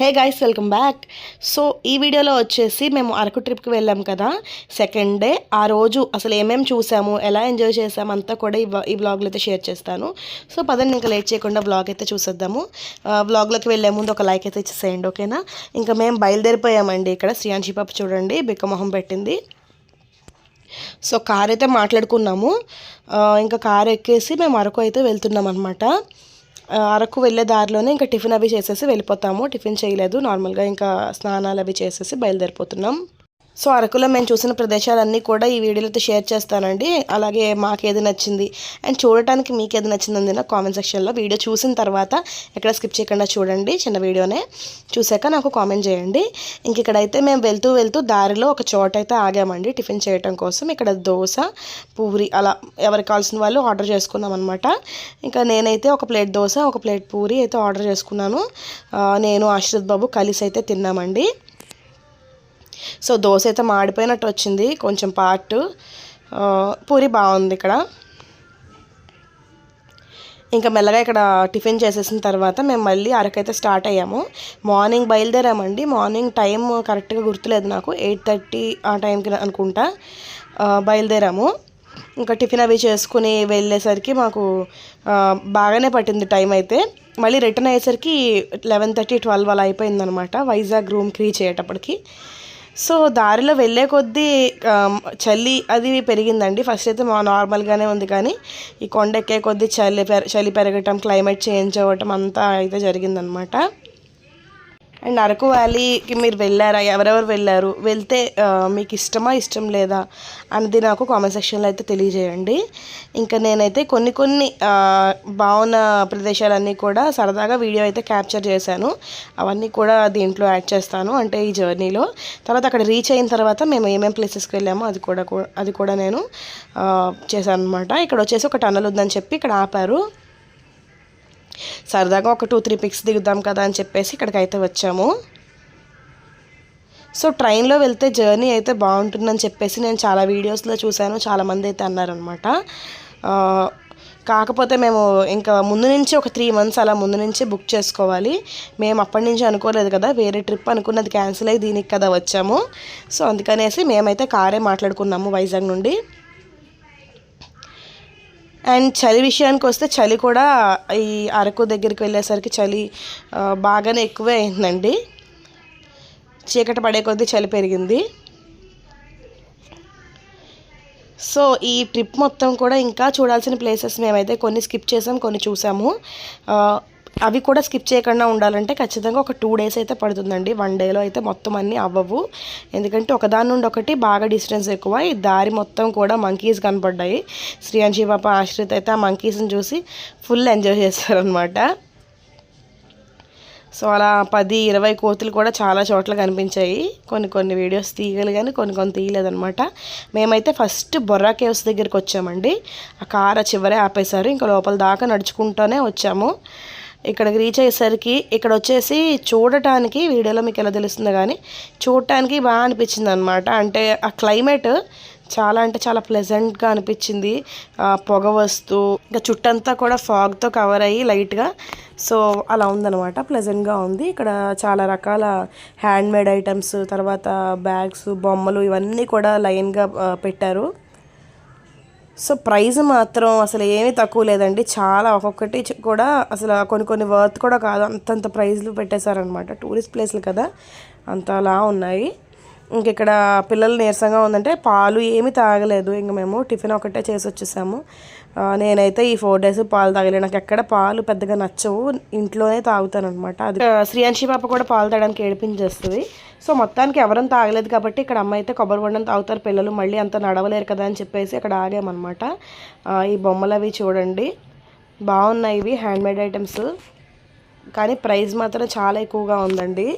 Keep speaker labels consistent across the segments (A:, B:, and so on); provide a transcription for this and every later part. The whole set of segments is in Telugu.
A: Hey guys welcome back so ఈ వీడియోలో వచ్చేసి మేము అరకు ట్రిప్కి వెళ్ళాం కదా. సెకండ్ డే ఆ రోజు అసలు ఏమేమి చూసాము ఎలా ఎంజాయ్ చేసాము అంతా కూడా ఈ వ్లా- వ్లాగ్లో అయితే షేర్ చేస్తాను. సో పదండి ఇంకా లేట్ చేయకుండా వ్లాగ్ అయితే చూసేద్దాము. వ్లాగ్లోకి వెళ్ళే ముందు ఒక లైక్ అయితే ఇచ్చేసేయండి ఓకేనా ఇంకా మేము బయలుదేరిపోయామండి ఇక్కడ. శ్రీయాన్షి పాప చూడండి బిక్కమొహం పెట్టింది. సో కార్ అయితే మాట్లాడుకున్నాము. ఇంకా కార్ ఎక్కేసి మేము అరకు అయితే వెళ్తున్నాం అనమాట అరకు వెళ్ళే దారిలోనే ఇంకా టిఫిన్ అవి చేసేసి వెళ్ళిపోతాము. టిఫిన్ చేయలేదు. నార్మల్గా ఇంకా స్నానాలు అవి చేసేసి బయలుదేరిపోతున్నాం. సో అరకులో మేము చూసిన ప్రదేశాలన్నీ కూడా ఈ వీడియోలతో షేర్ చేస్తానండి. అలాగే మాకు ఏది నచ్చింది అండ్ చూడటానికి మీకు ఏది నచ్చింది నా కామెంట్ సెక్షన్లో. వీడియో చూసిన తర్వాత ఎక్కడ స్కిప్ చేయకుండా చూడండి చిన్న వీడియోనే. చూసాక నాకు కామెంట్ చేయండి. ఇంక ఇక్కడైతే మేము వెళ్తూ వెళ్తూ దారిలో ఒక చోట అయితే ఆగామండి టిఫిన్ చేయటం కోసం. ఇక్కడ దోశ పూరి అలా ఎవరికి కావాల్సిన వాళ్ళు ఆర్డర్ చేసుకున్నాం అనమాట ఇంకా నేనైతే ఒక ప్లేట్ దోశ ఒక ప్లేట్ పూరి అయితే ఆర్డర్ చేసుకున్నాను. నేను ఆశ్రిత్ బాబు కలిసి అయితే తిన్నామండి. సో దోశ అయితే మాడిపోయినట్టు వచ్చింది కొంచెం పార్ట్ పూరి బాగుంది ఇక్కడ. ఇంకా మెల్లగా ఇక్కడ టిఫిన్ చేసేసిన తర్వాత మేము మళ్ళీ అరకైతే స్టార్ట్ అయ్యాము. మార్నింగ్ బయలుదేరామండి. మార్నింగ్ టైం కరెక్ట్గా గుర్తులేదు నాకు. ఎయిట్ థర్టీ ఆ టైంకి అనుకుంటా బయలుదేరాము. ఇంకా టిఫిన్ అవి చేసుకుని వెళ్ళేసరికి మాకు బాగానే పట్టింది టైం అయితే. మళ్ళీ రిటర్న్ అయ్యేసరికి లెవెన్ థర్టీ ట్వెల్వ్ అలా అయిపోయిందనమాట. వైజాగ్ రూమ్కి రీచ్ అయ్యేటప్పటికి. సో దారిలో వెళ్ళే కొద్దీ చలి అది పెరిగిందండి. ఫస్ట్ అయితే మా నార్మల్గానే ఉంది కానీ ఈ కొండ ఎక్కే కొద్దీ చలి పెర చలి పెరగటం క్లైమేట్ చేంజ్ అవ్వటం అంతా అయితే జరిగిందనమాట. అండ్ అరకు వ్యాలీకి మీరు వెళ్ళారా? ఎవరెవరు వెళ్ళారు? వెళ్తే మీకు ఇష్టమా ఇష్టం లేదా అనేది నాకు కామెంట్ సెక్షన్లో అయితే తెలియజేయండి. ఇంకా నేనైతే కొన్ని కొన్ని బాగున్న ప్రదేశాలన్నీ కూడా సరదాగా వీడియో అయితే క్యాప్చర్ చేశాను. అవన్నీ కూడా దీంట్లో యాడ్ చేస్తాను అంటే ఈ జర్నీలో తర్వాత అక్కడ రీచ్ అయిన తర్వాత మేము ఏమేమి ప్లేసెస్కి వెళ్ళామో అది కూడా అది కూడా నేను చేశాను అనమాట ఇక్కడ వచ్చేసి ఒక టన్నల్ ఉందని చెప్పి ఇక్కడ ఆపారు. సరదాగా ఒక టూ త్రీ పిక్స్ దిగుదాం కదా అని చెప్పేసి ఇక్కడికి అయితే వచ్చాము. సో ట్రైన్లో వెళ్తే జర్నీ అయితే బాగుంటుందని చెప్పేసి నేను చాలా వీడియోస్లో చూశాను. చాలామంది అయితే అన్నారనమాట కాకపోతే మేము ఇంకా ముందు నుంచి ఒక త్రీ మంత్స్ అలా ముందు నుంచి బుక్ చేసుకోవాలి. మేము అప్పటి నుంచి అనుకోలేదు కదా వేరే ట్రిప్ అనుకున్నది క్యాన్సిల్ అయ్యి దీనికి కదా వచ్చాము. సో అందుకనేసి మేమైతే కారే మాట్లాడుకున్నాము వైజాగ్ నుండి. అండ్ చలి విషయానికి వస్తే చలి కూడా ఈ అరకు దగ్గరికి వెళ్ళేసరికి చలి బాగానే ఎక్కువే అయిందండి. చీకటి పడే కొద్దీ చలి పెరిగింది. సో ఈ ట్రిప్ మొత్తం కూడా ఇంకా చూడాల్సిన ప్లేసెస్ మేమైతే కొన్ని స్కిప్ చేసాం కొన్ని చూసాము. అవి కూడా స్కిప్ చేయకుండా ఉండాలంటే ఖచ్చితంగా ఒక టూ డేస్ అయితే పడుతుందండి. వన్ డేలో అయితే మొత్తం అన్నీ అవ్వవు. ఎందుకంటే ఒకదాని నుండి ఒకటి బాగా డిస్టెన్స్ ఎక్కువ. ఈ దారి మొత్తం కూడా మంకీస్ కనపడ్డాయి. శ్రీయాంశి పాప ఆశ్రిత్ అయితే ఆ మంకీస్ని చూసి ఫుల్ ఎంజాయ్ చేస్తారనమాట సో అలా పది ఇరవై కోతులు కూడా చాలా చోట్ల కనిపించాయి. కొన్ని కొన్ని వీడియోస్ తీయగలి కానీ కొన్ని కొన్ని తీయలేదనమాట మేమైతే ఫస్ట్ బొర్రా కేవ్స్ దగ్గరికి వచ్చామండి. ఆ కార్ చివరే ఆపేశారు. ఇంకా లోపల దాకా నడుచుకుంటూనే వచ్చాము. ఇక్కడికి రీచ్ అయ్యేసరికి ఇక్కడ వచ్చేసి చూడటానికి వీడియోలో మీకు ఎలా తెలుస్తుందో కానీ చూడటానికి బాగా అనిపించింది అనమాట అంటే ఆ క్లైమేట్ చాలా అంటే చాలా ప్లెజెంట్గా అనిపించింది. పొగ వస్తూ ఇంకా చుట్టంతా కూడా ఫాగ్తో కవర్ అయ్యి లైట్గా సో అలా ఉందనమాట ప్లెజెంట్గా ఉంది. ఇక్కడ చాలా రకాల హ్యాండ్ మేడ్ ఐటమ్స్ తర్వాత బ్యాగ్స్ బొమ్మలు ఇవన్నీ కూడా లైన్గా పెట్టారు. సో ప్రైస్ మాత్రం అసలు ఏమీ తక్కువ లేదండి. చాలా ఒక్కొక్కటి కూడా అసలు కొన్ని కొన్ని వర్త్ కూడా కాదు. అంతంత ప్రైజ్లు పెట్టేశారనమాట టూరిస్ట్ ప్లేస్లు కదా. అంతలా ఉన్నాయి. ఇంక ఇక్కడ పిల్లలు నీరసంగా ఉందంటే పాలు ఏమీ తాగలేదు. ఇంక మేము టిఫిన్ ఒకటే చేసి వచ్చేసాము. నేనైతే ఈ ఫోర్ డేస్ పాలు తాగలేదు. నాకు ఎక్కడ పాలు పెద్దగా నచ్చవు. ఇంట్లోనే తాగుతాను అనమాట అది శ్రీయాంశి పాప కూడా పాలు తాగడానికి ఏడిపించేస్తుంది. సో మొత్తానికి ఎవరంతా ఆగలేదు కాబట్టి ఇక్కడ అమ్మ అయితే కొబ్బరి బొండం తాగుతారు పిల్లలు మళ్ళీ అంత నడవలేరు కదా అని చెప్పేసి ఇక్కడ ఆగామన్నమాట. ఈ బొమ్మలు అవి చూడండి. బాగున్నాయి ఇవి హ్యాండ్మేడ్ ఐటమ్స్ కానీ ప్రైస్ మాత్రం చాలా ఎక్కువగా ఉందండి.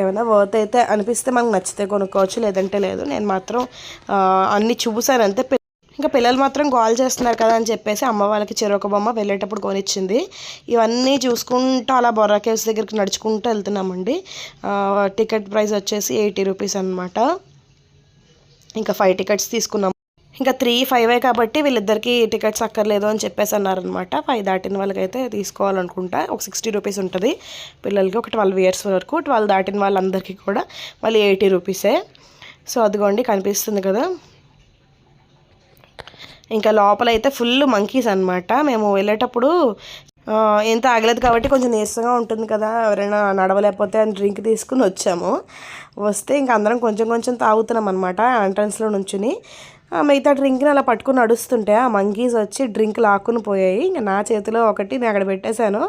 A: ఏమైనా వర్త్ అయితే అనిపిస్తే మనకు నచ్చితే కొనుక్కోవచ్చు లేదంటే లేదు. నేను మాత్రం అన్నీ అన్ని చూసాను అంతే ఇంకా పిల్లలు మాత్రం గోల్ చేస్తున్నారు కదా అని చెప్పేసి అమ్మ వాళ్ళకి చెరొక బొమ్మ వెళ్ళేటప్పుడు కొనిచ్చింది. ఇవన్నీ చూసుకుంటూ అలా బొర్రా కేవ్స్ దగ్గరికి నడుచుకుంటూ వెళ్తున్నామండి. టికెట్ ప్రైస్ వచ్చేసి ఎయిటీ రూపీస్ అనమాట ఇంకా ఫైవ్ టికెట్స్ తీసుకున్నాం. ఇంకా త్రీ ఫైవ్ కాబట్టి వీళ్ళిద్దరికి టికెట్స్ అక్కర్లేదు అని చెప్పేసి అన్నారనమాట ఫైవ్ దాటిన వాళ్ళకైతే తీసుకోవాలనుకుంటా. ఒక సిక్స్టీ రూపీస్ ఉంటుంది. పిల్లలకి ఒక ట్వెల్వ్ ఇయర్స్ వరకు ట్వెల్వ్ దాటిన వాళ్ళందరికీ కూడా. మళ్ళీ ఎయిటీ రూపీసే. సో అదిగోండి కనిపిస్తుంది కదా. ఇంకా లోపల అయితే ఫుల్ మంకీస్ అనమాట మేము వెళ్ళేటప్పుడు ఎంత ఆగలేదు కాబట్టి కొంచెం నీరసంగా ఉంటుంది కదా ఎవరైనా నడవలేకపోతే అని డ్రింక్ తీసుకుని వచ్చాము. వస్తే ఇంక అందరం కొంచెం కొంచెం తాగుతున్నాం అనమాట ఎంట్రన్స్లో నుంచుని. మిగతా డ్రింక్ని అలా పట్టుకుని నడుస్తుంటే ఆ మంకీస్ వచ్చి డ్రింక్ లాక్కుని పోయాయి. ఇంకా నా చేతిలో ఒకటి నేను అక్కడ పెట్టేశాను.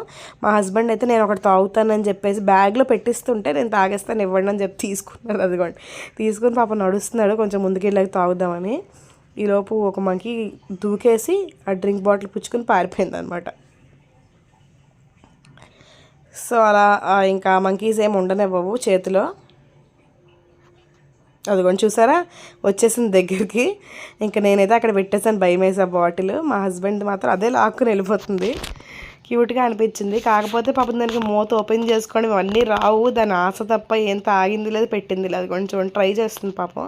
A: మా హస్బెండ్ అయితే నేను ఒకటి తాగుతానని చెప్పేసి బ్యాగ్లో పెట్టిస్తుంటే నేను తాగేస్తాను ఇవ్వండి అని చెప్పి తీసుకున్నాడు. అదిగోండి. తీసుకుని పాప నడుస్తున్నాడు కొంచెం ముందుకెళ్ళాక తాగుదామని. ఈలోపు ఒక మంకీ దూకేసి ఆ డ్రింక్ బాటిల్ పుచ్చుకొని పారిపోయింది అనమాట సో అలా ఇంకా మంకీస్ ఏమి ఉండనివ్వవు చేతిలో. అదిగోండి చూసారా? వచ్చేసింది దగ్గరికి. ఇంకా నేనైతే అక్కడ పెట్టేసాను భయం వేసా బాటిల్. మా హస్బెండ్ మాత్రం అదే లాక్కుని వెళ్ళిపోతుంది. క్యూట్గా అనిపించింది. కాకపోతే పాపం దానికి మూత ఓపెన్ చేసుకొని ఇవన్నీ రావు. దాని ఆశ తప్ప ఏం తాగింది లేదు పెట్టింది లేదు. కొంచెం ట్రై చేస్తుంది పాపం.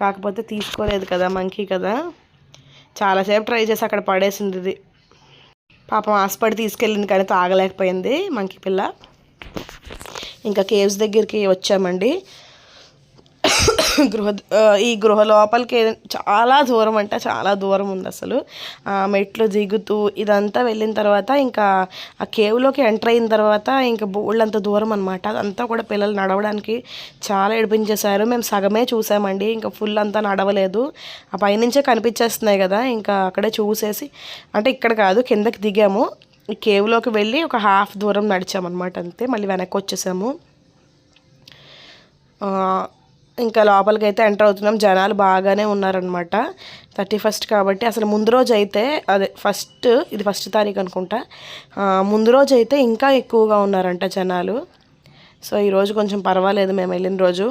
A: కాకపోతే తీసుకోలేదు కదా మంకీ కదా. చాలాసేపు ట్రై చేసి అక్కడ పడేసింది ఇది. పాపం హాస్పిటల్ తీసుకెళ్ళింది కానీ తాగలేకపోయింది మంకీ పిల్ల. ఇంకా కేవ్స్ దగ్గరికి వచ్చామండి. గృహ ఈ గృహ లోపలికి చాలా దూరం అంటే చాలా దూరం ఉంది అసలు. మెట్లు దిగుతూ ఇదంతా వెళ్ళిన తర్వాత ఇంకా ఆ కేవ్లోకి ఎంటర్ అయిన తర్వాత ఇంకా బోళ్ళంత దూరం అనమాట అదంతా కూడా పిల్లలు నడవడానికి చాలా ఏడిపించేశారు. మేము సగమే చూసామండి ఇంకా ఫుల్ అంతా నడవలేదు. ఆ పైనుంచే కనిపించేస్తున్నాయి కదా ఇంకా అక్కడే చూసేసి అంటే ఇక్కడ కాదు కిందకి దిగాము. కేవ్లోకి వెళ్ళి ఒక హాఫ్ దూరం నడిచామన్నమాట అంతే మళ్ళీ వెనక్కి వచ్చేసాము. ఇంకా లోపలికి అయితే ఎంటర్ అవుతున్నాం. జనాలు బాగానే ఉన్నారనమాట థర్టీ ఫస్ట్ కాబట్టి అసలు ముందు రోజు అయితే అదే ఫస్ట్ ఇది ఫస్ట్ తారీఖు అనుకుంటా. ముందు రోజు అయితే ఇంకా ఎక్కువగా ఉన్నారంట జనాలు. సో ఈరోజు కొంచెం పర్వాలేదు మేము వెళ్ళిన రోజు.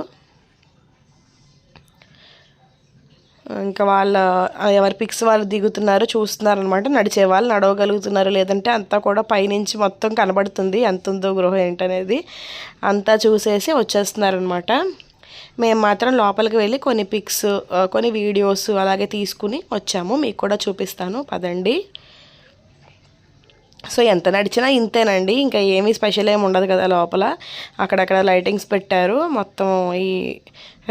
A: ఇంకా వాళ్ళ ఎవరి పిక్స్ వాళ్ళు దిగుతున్నారు చూస్తున్నారు అనమాట నడిచే వాళ్ళు నడవగలుగుతున్నారు. లేదంటే అంతా కూడా పైనుంచి మొత్తం కనబడుతుంది. ఎంత ఉందో గృహ ఏంటనేది అంతా చూసేసి వచ్చేస్తున్నారనమాట మేము మాత్రం లోపలికి వెళ్ళి కొన్ని పిక్స్ కొన్ని వీడియోస్ అలాగే తీసుకుని వచ్చాము. మీకు కూడా చూపిస్తాను. పదండి. సో ఎంత నడిచినా ఇంతేనండి. ఇంకా ఏమీ స్పెషల్ ఏమి ఉండదు కదా లోపల. అక్కడక్కడ లైటింగ్స్ పెట్టారు. మొత్తం ఈ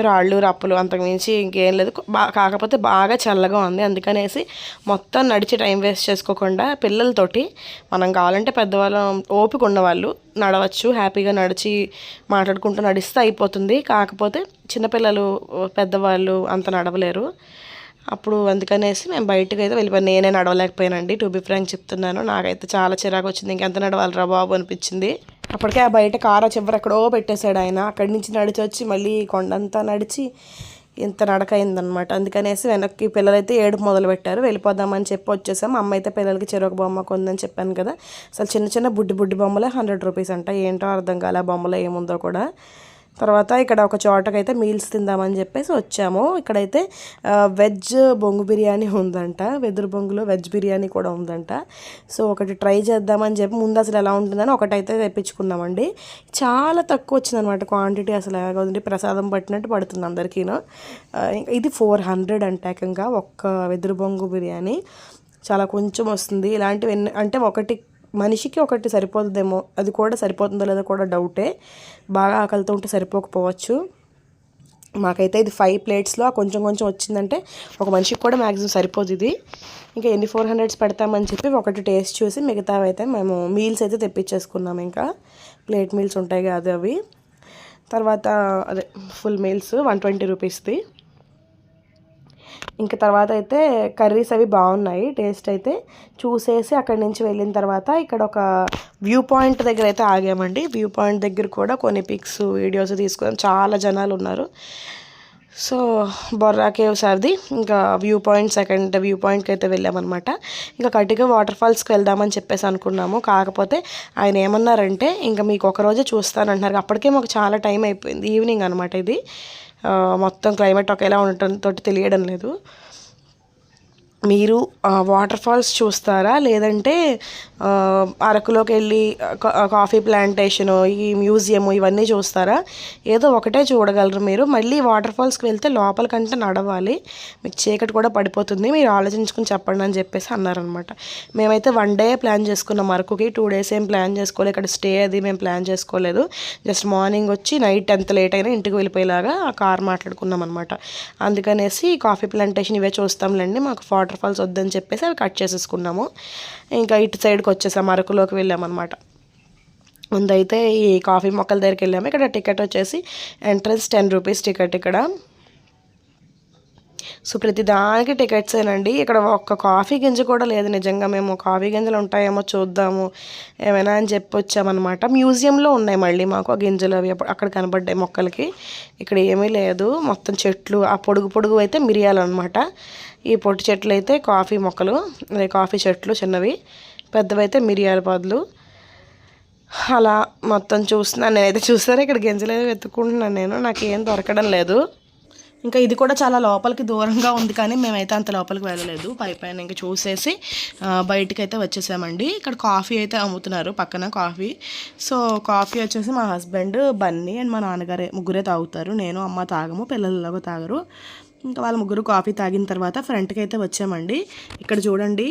A: రాళ్ళు రప్పులు అంతకుమించి ఇంకేం లేదు. కాకపోతే బాగా చల్లగా ఉంది. అందుకనేసి మొత్తం నడిచి టైం వేస్ట్ చేసుకోకుండా పిల్లలతోటి మనం కావాలంటే పెద్దవాళ్ళం ఓపిక ఉన్నవాళ్ళు నడవచ్చు. హ్యాపీగా నడిచి మాట్లాడుకుంటూ నడిస్తే అయిపోతుంది. కాకపోతే చిన్నపిల్లలు పెద్దవాళ్ళు అంత నడవలేరు. అప్పుడు అందుకనేసి మేము బయటకు అయితే వెళ్ళిపోయాను. నేనే నడవలేకపోయానండి. టు బి ఫ్రాంక్ చెప్తున్నాను. నాకైతే చాలా చిరాకు వచ్చింది ఇంకెంత నడవాలరా బాబు అనిపించింది. అప్పటికే ఆ బయట కారు చివరి ఎక్కడో పెట్టేశాడు ఆయన. అక్కడి నుంచి నడిచి వచ్చి మళ్ళీ కొండంతా నడిచి ఇంత నడక అయిందనమాట అందుకనేసి వెనక్కి పిల్లలైతే ఏడుపు మొదలు పెట్టారు వెళ్ళిపోదామని చెప్పి వచ్చేసాం. అమ్మ అయితే పిల్లలకి చెరొక బొమ్మ కొందని చెప్పాను కదా. అసలు చిన్న చిన్న బుడ్డి బుడ్డి బొమ్మలే హండ్రెడ్ రూపీస్ అంట. ఏంటో అర్థం కాలే బొమ్మలో ఏముందో కూడా. తర్వాత ఇక్కడ ఒక చోటకైతే మీల్స్ తిందామని చెప్పేసి వచ్చాము. ఇక్కడైతే వెజ్ బొంగు బిర్యానీ ఉందంట. వెదురు బొంగులో వెజ్ బిర్యానీ కూడా ఉందంట. సో ఒకటి ట్రై చేద్దామని చెప్పి ముందు అసలు ఎలా ఉంటుందని ఒకటైతే తెప్పించుకున్నామండి చాలా తక్కువ వచ్చిందనమాట క్వాంటిటీ అసలు ఎలాగ ప్రసాదం పట్టినట్టు పడుతుంది అందరికీను. ఇది ఫోర్ హండ్రెడ్ అంటే ఏకంగా ఒక్క వెదురు బొంగు బిర్యానీ. చాలా కొంచెం వస్తుంది. ఇలాంటివి అంటే ఒకటి మనిషికి ఒకటి సరిపోతుందేమో అది కూడా సరిపోతుందో లేదో కూడా డౌటే. బాగా ఆకలితో ఉంటే సరిపోకపోవచ్చు. మాకైతే ఇది ఫైవ్ ప్లేట్స్లో కొంచెం కొంచెం వచ్చిందంటే ఒక మనిషికి కూడా మ్యాక్సిమం సరిపోదు ఇది. ఇంకా ఎన్ని ఫోర్ హండ్రెడ్స్ పెడతామని చెప్పి ఒకటి టేస్ట్ చూసి మిగతావైతే మేము మీల్స్ అయితే తెప్పించేసుకున్నాం ఇంకా. ప్లేట్ మీల్స్ ఉంటాయి కాదు అవి. తర్వాత అదే ఫుల్ మీల్స్ వన్ ట్వంటీ రూపీస్ది ఇంకా తర్వాత అయితే కర్రీస్ అవి బాగున్నాయి. టేస్ట్ అయితే చూసేసి అక్కడి నుంచి వెళ్ళిన తర్వాత ఇక్కడ ఒక వ్యూ పాయింట్ దగ్గర అయితే ఆగామండి. వ్యూ పాయింట్ దగ్గర కూడా కొన్ని పిక్స్ వీడియోస్ తీసుకున్నాం. చాలా జనాలు ఉన్నారు. సో బొర్రా కేవ్స్ అది ఇంకా వ్యూ పాయింట్ సెకండ్ వ్యూ పాయింట్కి అయితే వెళ్ళామన్నమాట. ఇంకా కట్టిగా వాటర్ ఫాల్స్కి వెళ్దామని చెప్పేసి అనుకున్నాము. కాకపోతే ఆయన ఏమన్నారంటే ఇంకా మీకు ఒకరోజే చూస్తానంటున్నారు. అప్పటికే మాకు చాలా టైం అయిపోయింది. ఈవినింగ్ అనమాట ఇది. మొత్తం క్లైమేట్ ఒకేలా ఉండటంతో తెలియడం లేదు. మీరు వాటర్ ఫాల్స్ చూస్తారా? లేదంటే అరకులోకి వెళ్ళి కాఫీ ప్లాంటేషను ఈ మ్యూజియము ఇవన్నీ చూస్తారా? ఏదో ఒకటే చూడగలరు మీరు. మళ్ళీ వాటర్ ఫాల్స్కి వెళ్తే లోపలికంటే నడవాలి. మీకు చీకటి కూడా పడిపోతుంది. మీరు ఆలోచించుకుని చెప్పండి అని చెప్పేసి అన్నారనమాట. మేమైతే వన్ డే ప్లాన్ చేసుకున్నాం. అరకుకి టూ డేస్ ఏం ప్లాన్ చేసుకోలేదు. ఇక్కడ స్టే అది మేము ప్లాన్ చేసుకోలేదు. జస్ట్ మార్నింగ్ వచ్చి నైట్ ఎంత లేట్ అయినా ఇంటికి వెళ్ళిపోయేలాగా ఆ కార్ మాట్లాడుకున్నాం అనమాట అందుకనేసి కాఫీ ప్లాంటేషన్ ఇవే చూస్తాంలేండి. మాకు వాటర్ ఫాల్స్ వద్దని చెప్పేసి అవి కట్ చేసేసుకున్నాము. ఇంకా ఇటు సైడ్కి వచ్చేసాం అరకులోకి వెళ్ళామన్నమాట. ముందైతే ఈ కాఫీ మొక్కల దగ్గరికి వెళ్ళాము. ఇక్కడ టికెట్ వచ్చేసి ఎంట్రన్స్ టెన్ రూపీస్ టికెట్ ఇక్కడ. సో ప్రతి దానికి టికెట్సేనండి ఇక్కడ ఒక్క కాఫీ గింజ కూడా లేదు నిజంగా. మేము కాఫీ గింజలు ఉంటాయేమో చూద్దాము ఏమైనా అని చెప్పి వచ్చామన్నమాట. మ్యూజియంలో ఉన్నాయి మళ్ళీ మాకు ఆ గింజలు అవి అక్కడ కనబడ్డాయి మొక్కలకి. ఇక్కడ ఏమీ లేదు. మొత్తం చెట్లు ఆ పొడుగు పొడుగు అయితే మిరియాలు అనమాట ఈ పొట్టి చెట్లు అయితే కాఫీ మొక్కలు కాఫీ చెట్లు చిన్నవి పెద్దవైతే మిరియాల పొదలు అలా మొత్తం చూస్తున్నాను. నేనైతే చూసారా ఇక్కడ గింజలు అయితే వెతుక్కుంటున్నాను నేను. నాకు ఏం దొరకడం లేదు. ఇంకా ఇది కూడా చాలా లోపలికి దూరంగా ఉంది కానీ మేమైతే అంత లోపలికి వెళ్ళలేదు. పై పైన ఇంకా చూసేసి బయటికి అయితే వచ్చేసామండి. ఇక్కడ కాఫీ అయితే అమ్ముతున్నారు పక్కన కాఫీ. సో కాఫీ వచ్చేసి మా హస్బెండ్ బన్నీ అండ్ మా నాన్నగారే ముగ్గురే తాగుతారు. నేను అమ్మ తాగము పిల్లలలాగా తాగరు. ఇంకా వాళ్ళ ముగ్గురు కాఫీ తాగిన తర్వాత ఫ్రంట్కి అయితే వచ్చామండి. ఇక్కడ చూడండి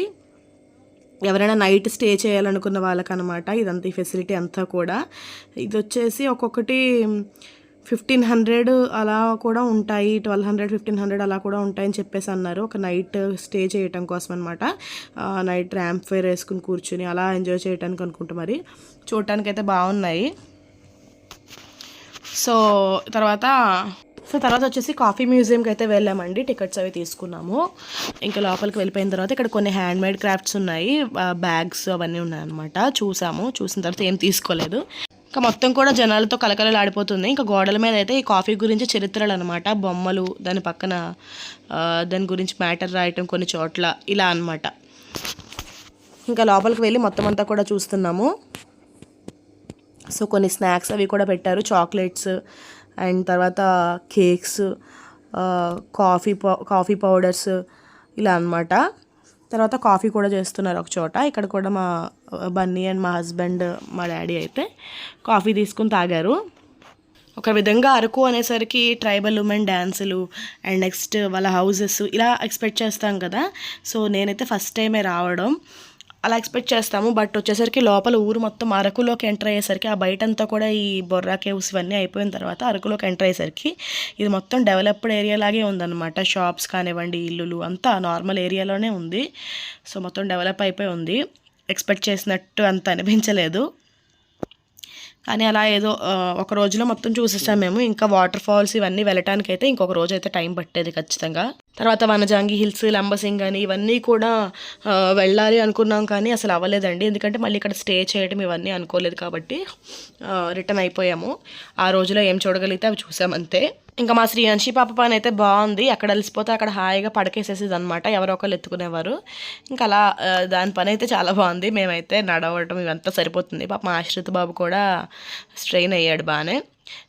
A: ఎవరైనా నైట్ స్టే చేయాలనుకున్న వాళ్ళకనమాట ఇదంతా ఈ ఫెసిలిటీ అంతా కూడా. ఇది వచ్చేసి ఒక్కొక్కటి ఫిఫ్టీన్ హండ్రెడ్ అలా కూడా ఉంటాయి ట్వెల్వ్ హండ్రెడ్ ఫిఫ్టీన్ హండ్రెడ్ అలా కూడా ఉంటాయని చెప్పేసి అన్నారు. ఒక నైట్ స్టే చేయటం కోసం అనమాట నైట్ ర్యాంప్ ఫైర్ వేసుకుని కూర్చుని అలా ఎంజాయ్ చేయడానికి అనుకుంటా మరి. చూడటానికి అయితే బాగున్నాయి. సో తర్వాత సో తర్వాత వచ్చేసి కాఫీ మ్యూజియంకి అయితే వెళ్ళామండి. టికెట్స్ అవి తీసుకున్నాము. ఇంకా లోపలికి వెళ్ళిపోయిన తర్వాత ఇక్కడ కొన్ని హ్యాండ్ మేడ్ క్రాఫ్ట్స్ ఉన్నాయి. బ్యాగ్స్ అవన్నీ ఉన్నాయన్నమాట. చూసాము. చూసిన తర్వాత ఏం తీసుకోలేదు. ఇంకా మొత్తం కూడా జనాలతో కలకలలాడిపోతుంది. ఇంకా గోడల మీద అయితే ఈ కాఫీ గురించి చరిత్రలు అనమాట బొమ్మలు దాని పక్కన దాని గురించి మ్యాటర్ రాయటం కొన్ని చోట్ల ఇలా అన్నమాట. ఇంకా లోపలికి వెళ్ళి మొత్తం అంతా కూడా చూస్తున్నాము. సో కొన్ని స్నాక్స్ అవి కూడా పెట్టారు. చాక్లెట్స్ అండ్ తర్వాత cakes coffee pow coffee powders ఇలా అన్నమాట. తర్వాత కాఫీ కూడా చేస్తున్నారు ఒక చోట. ఇక్కడ కూడా మా uh, బన్నీ అండ్ మా హస్బెండ్ మా డాడీ అయితే కాఫీ తీసుకుని తాగారు. ఒక విధంగా అరకు అనేసరికి ట్రైబల్ ఉమెన్ డ్యాన్సులు అండ్ నెక్స్ట్ వాళ్ళ హౌజెస్ ఇలా ఎక్స్పెక్ట్ చేస్తాం కదా. సో నేనైతే ఫస్ట్ టైమే రావడం. అలా ఎక్స్పెక్ట్ చేస్తాము. బట్ వచ్చేసరికి లోపల ఊరు మొత్తం అరకులోకి ఎంటర్ అయ్యేసరికి ఆ బయటంతా కూడా ఈ బొర్రా కేవ్స్ ఇవన్నీ అయిపోయిన తర్వాత అరకులోకి ఎంటర్ అయ్యేసరికి ఇది మొత్తం డెవలప్డ్ ఏరియా లాగే ఉందన్నమాట. షాప్స్ కానివ్వండి ఇల్లులు అంతా నార్మల్ ఏరియాలోనే ఉంది. సో మొత్తం డెవలప్ అయిపోయి ఉంది. ఎక్స్పెక్ట్ చేసినట్టు అంత అనిపించలేదు. కానీ అలా ఏదో ఒక రోజులో మొత్తం చూసేసాం మేము. ఇంకా వాటర్ ఫాల్స్ ఇవన్నీ వెళ్ళటానికి అయితే ఇంకొక రోజు అయితే టైం పట్టేది ఖచ్చితంగా. తర్వాత వనజాంగి హిల్స్ లంబసింగ్ అని ఇవన్నీ కూడా వెళ్ళాలి అనుకున్నాం కానీ అసలు అవ్వలేదండి. ఎందుకంటే మళ్ళీ ఇక్కడ స్టే చేయడం ఇవన్నీ అనుకోలేదు కాబట్టి రిటర్న్ అయిపోయాము. ఆ రోజులో ఏం చూడగలిగితే అవి చూసామంతే అంతే. ఇంకా మా శ్రీయాంశి పాప పని అయితే బాగుంది. అక్కడ అలసిపోతే అక్కడ హాయిగా పడకేసేసేది అనమాట ఎవరో ఒకరు ఎత్తుకునేవారు. ఇంకా అలా దాని పని అయితే చాలా బాగుంది. మేమైతే నడవటం ఇవంతా సరిపోతుంది. పాప మా ఆశ్రిత బాబు కూడా స్ట్రెయిన్ అయ్యాడు బాగానే.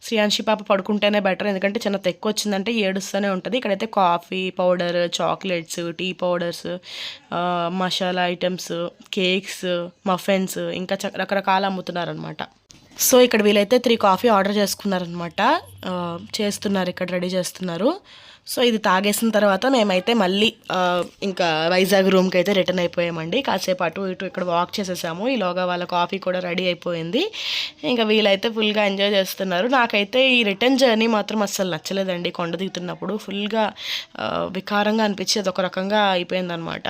A: శ్రీయాంశి పాప పడుకుంటేనే బెటర్ ఎందుకంటే చిన్న తెక్కు వచ్చిందంటే ఏడుస్తూనే ఉంటుంది. ఇక్కడైతే coffee powder chocolates tea powders masala items cakes muffins ఇంకా చ- అమ్ముతున్నారనమాట సో ఇక్కడ వీలైతే త్రీ కాఫీ ఆర్డర్ చేసుకున్నారనమాట చేస్తున్నారు ఇక్కడ రెడీ చేస్తున్నారు. సో ఇది తాగేసిన తర్వాత మేమైతే మళ్ళీ ఇంకా వైజాగ్ రూమ్కి అయితే రిటర్న్ అయిపోయామండి. కాసేపు అటు ఇటు ఇక్కడ వాక్ చేసేసాము. ఈలోగా వాళ్ళ కాఫీ కూడా రెడీ అయిపోయింది. ఇంకా వీలైతే ఫుల్గా ఎంజాయ్ చేస్తున్నారు. నాకైతే ఈ రిటర్న్ జర్నీ మాత్రం అస్సలు నచ్చలేదండి. కొండ దిగుతున్నప్పుడు ఫుల్గా వికారంగా అనిపించేది. ఒక రకంగా అయిపోయిందనమాట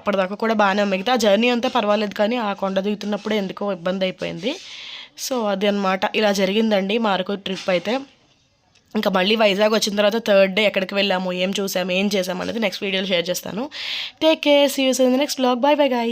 A: అప్పటిదాకా కూడా బాగానే మిగతా జర్నీ అంతా పర్వాలేదు కానీ ఆ కొండ దిగుతున్నప్పుడే ఎందుకో ఇబ్బంది అయిపోయింది. సో అది అన్నమాట. ఇలా జరిగిందండి మా ట్రిప్ అయితే. ఇంకా మళ్ళీ వైజాగ్ వచ్చిన తర్వాత థర్డ్ డే ఎక్కడికి వెళ్ళాము ఏం చూసాము ఏం చేసాము అనేది నెక్స్ట్ వీడియోలో షేర్ చేస్తాను. Take care see yous in the next blog. Bye bye guy